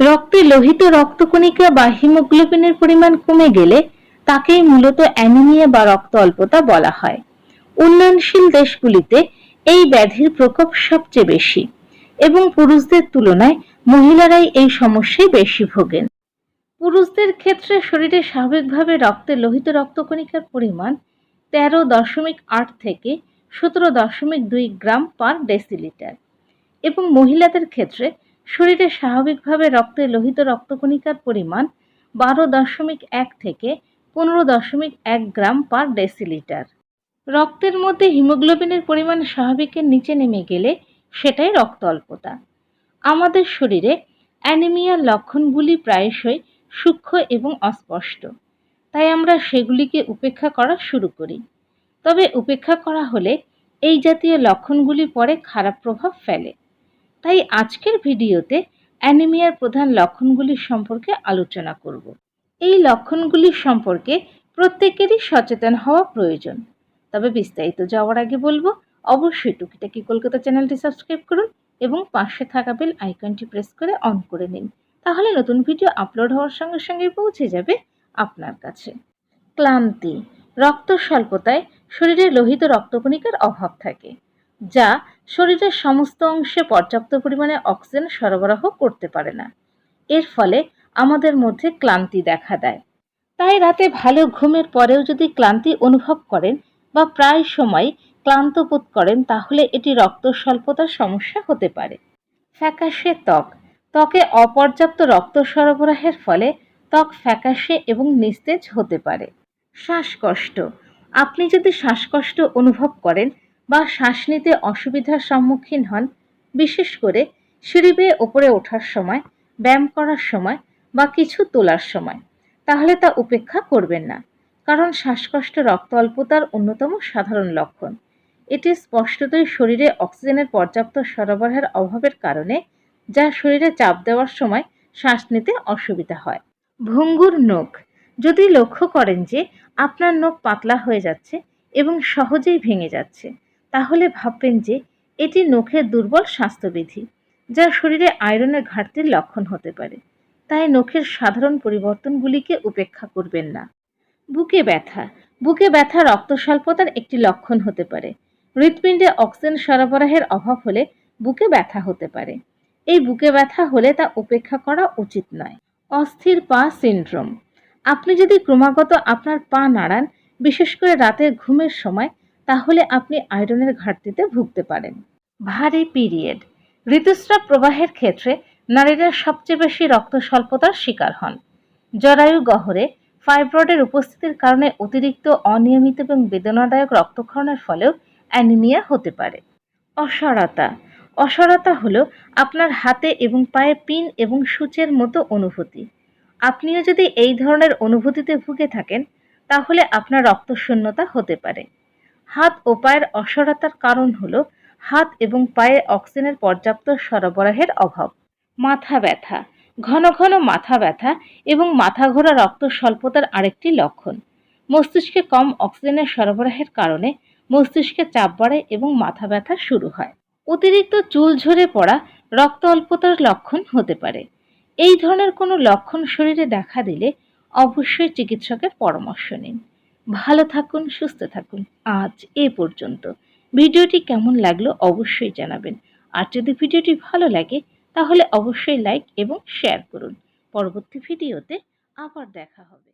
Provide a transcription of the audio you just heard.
রক্তে লোহিত রক্তকণিকা বা হিমোগ্লোবিনের পরিমাণ কমে গেলে তাকেই মূলত অ্যানিমিয়া বা রক্ত অল্পতা বলা হয়। উন্নয়নশীল দেশগুলিতে এই ব্যাধির প্রকোপ সবচেয়ে বেশি এবং পুরুষদের তুলনায় মহিলারাই এই সমস্যায় বেশি ভোগেন। পুরুষদের ক্ষেত্রে শরীরে স্বাভাবিকভাবে রক্তে লোহিত রক্তকণিকার পরিমাণ তেরো দশমিক আট থেকে সতেরো দশমিক দুই গ্রাম পার ডেসিলিটার। এবং মহিলাদের ক্ষেত্রে শরীরে স্বাভাবিকভাবে রক্তে লোহিত রক্তকণিকার পরিমাণ বারো দশমিক এক থেকে পনেরো দশমিক এক গ্রাম পার ডেসিলিটার। রক্তের মধ্যে হিমোগ্লোবিনের পরিমাণ স্বাভাবিকের নিচে নেমে গেলে সেটাই রক্ত অল্পতা আমাদের শরীরে অ্যানিমিয়ার লক্ষণগুলি প্রায়শই সূক্ষ্ম এবং অস্পষ্ট। তাই আমরা সেগুলিকে উপেক্ষা করা শুরু করি। তবে উপেক্ষা করা হলে এই জাতীয় লক্ষণগুলি পরে খারাপ প্রভাব ফেলে। তাই আজকের ভিডিওতে অ্যানিমিয়ার প্রধান লক্ষণগুলি সম্পর্কে আলোচনা করব। এই লক্ষণগুলি সম্পর্কে প্রত্যেকেরই সচেতন হওয়া প্রয়োজন। তবে বিস্তারিত যাওয়ার আগে বলব, অবশ্যই টুকিটাকি কলকাতা চ্যানেলটি সাবস্ক্রাইব করুন এবং পাশে থাকা বেল আইকনটি প্রেস করে অন করে নিন। তাহলে নতুন ভিডিও আপলোড হওয়ার সঙ্গে সঙ্গে পৌঁছে যাবে আপনার কাছে। ক্লান্তি রক্ত স্বল্পতায় শরীরে লোহিত রক্তকণিকার অভাব থাকে, যা শরীরের সমস্ত অংশে পর্যাপ্ত পরিমাণে অক্সিজেন সরবরাহ করতে পারে না। এর ফলে আমাদের মধ্যে ক্লান্তি দেখা দেয়। তাই রাতে ভালো ঘুমের পরেও যদি ক্লান্তি অনুভব করেন বা প্রায় সময় ক্লান্ত বোধ করেন, তাহলে এটি রক্ত স্বল্পতার সমস্যা হতে পারে। ফ্যাকাশে ত্বক। ত্বকে অপর্যাপ্ত রক্ত সরবরাহের ফলে ত্বক ফ্যাকাশে এবং নিস্তেজ হতে পারে। শ্বাসকষ্ট। আপনি যদি শ্বাসকষ্ট অনুভব করেন বা শ্বাস নিতে অসুবিধার সম্মুখীন হন, বিশেষ করে সিঁড়ি বেয়ে ওপরে ওঠার সময়, ব্যায়াম করার সময় বা কিছু তোলার সময়, তাহলে তা উপেক্ষা করবেন না, কারণ শ্বাসকষ্ট রক্ত অল্পতার অন্যতম সাধারণ লক্ষণ। এটি স্পষ্টতই শরীরে অক্সিজেনের পর্যাপ্ত সরবরাহের অভাবের কারণে, যা শরীরে চাপ দেওয়ার সময় শ্বাস নিতে অসুবিধা হয়। ভঙ্গুর নখ। যদি লক্ষ্য করেন যে আপনার নখ পাতলা হয়ে যাচ্ছে এবং সহজেই ভেঙে যাচ্ছে, তাহলে ভাববেন যে এটি নখের দুর্বল স্বাস্থ্যবিধি, যা শরীরে আয়রনের ঘাটতির লক্ষণ হতে পারে। তাই নখের সাধারণ পরিবর্তনগুলিকে উপেক্ষা করবেন না। বুকে ব্যথা বুকে ব্যথা রক্ত স্বল্পতার একটি লক্ষণ হতে পারে। হৃৎপিণ্ডে অক্সিজেন সরবরাহের অভাব হলে বুকে ব্যথা হতে পারে। এই বুকে ব্যথা হলে তা উপেক্ষা করা উচিত নয়। অস্থির পা সিনড্রোম আপনি যদি ক্রমাগত আপনার পা নাড়ান, বিশেষ করে রাতের ঘুমের সময়, তাহলে আপনি আয়রনের ঘাটতিতে ভুগতে পারেন। ভারী পিরিয়ড। ঋতুস্রাব প্রবাহের ক্ষেত্রে নারীরা সবচেয়ে বেশি রক্ত স্বল্পতার শিকার হন। জরায়ু গহরে ফাইব্রয়েডের উপস্থিতির কারণে অতিরিক্ত অনিয়মিত এবং বেদনাদায়ক রক্তক্ষরণের ফলেও অ্যানিমিয়া হতে পারে। অসারতা। অসারতা হলো আপনার হাতে এবং পায়ে পিন এবং সূচের মতো অনুভূতি। আপনিও যদি এই ধরনের অনুভূতিতে ভুগে থাকেন, তাহলে আপনার রক্তশূন্যতা হতে পারে। হাত ও পায়ের অসরতার কারণ হল হাত এবং পায়ে অক্সিজেনের পর্যাপ্ত সরবরাহের অভাব। মাথা ব্যথা, ঘন ঘন মাথা ব্যথা এবং মাথা ঘোরা রক্ত স্বল্পতার আরেকটি লক্ষণ। মস্তিষ্কে কম অক্সিজেনের সরবরাহের কারণে মস্তিষ্কে চাপ বাড়ে এবং মাথা ব্যথা শুরু হয়। অতিরিক্ত চুল ঝরে পড়া রক্ত অল্পতার লক্ষণ হতে পারে। এই ধরনের কোনো লক্ষণ শরীরে দেখা দিলে অবশ্যই চিকিৎসকের পরামর্শ নিন। ভালো থাকুন, সুস্থ থাকুন। আজ এ পর্যন্ত। ভিডিওটি কেমন লাগল অবশ্যই জানাবেন। আর যদি ভিডিওটি ভালো লাগে, তাহলে অবশ্যই লাইক এবং শেয়ার করুন। পরবর্তী ভিডিওতে আবার দেখা হবে।